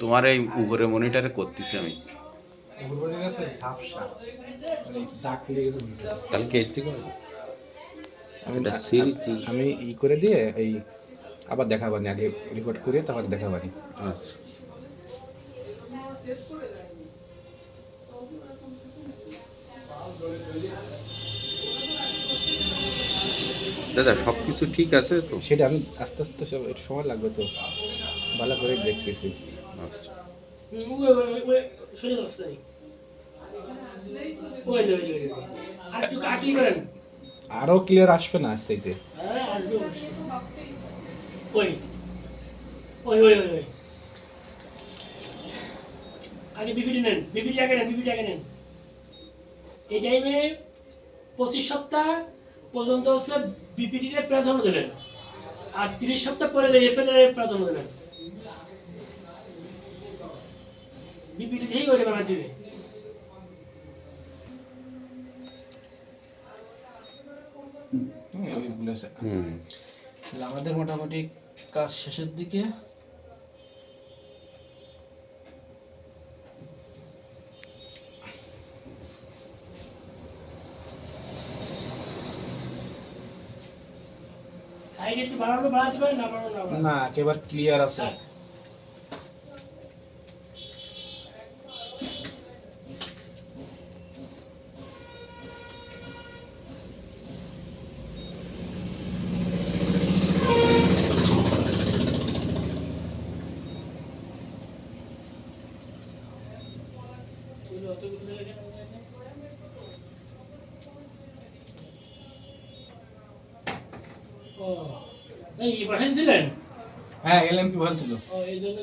তোমার এই উপরে মনিটরে করতেছি আমি। মানে মনে। কালকে এর থেকে আমি এটা আমি ই করে দিয়ে এই আবার দেখাবানি আগে রিপোর্ট করে তারপর দেখাবানি। আচ্ছা। দাদা সব কিছু ঠিক আছে তো? সেটা আমি আস্তে আস্তে সব একটু সময় লাগবে তো। ভালো করে দেখতেছি। সোজা ওই যে ওই যে আর একটু কাটলি করেন। আরও ক্লিয়ার আসবে না আসতে হ্যাঁ আসবে অবশ্যই। ওই। ওই ওই ওই ওই। আগে বিপিডি নেন বিপিডি আগে নেন বিপিডি আগে নেন। এই টাইমে পঁচিশ সপ্তাহ পর্যন্ত হচ্ছে বিপিডিতে প্রাধান্য দেবেন। আর তিরিশ সপ্তাহ পরে এফএল এর প্রাধান্য দেবেন। দিবে ওইগুলো আছে। হুম। তাহলে আমাদের মোটামুটি কাজ শেষের দিকে। না না বাড়ানো? না একেবারে ক্লিয়ার আছে। হ্যাঁ এলএম ভালো ছিল। ও এই জন্য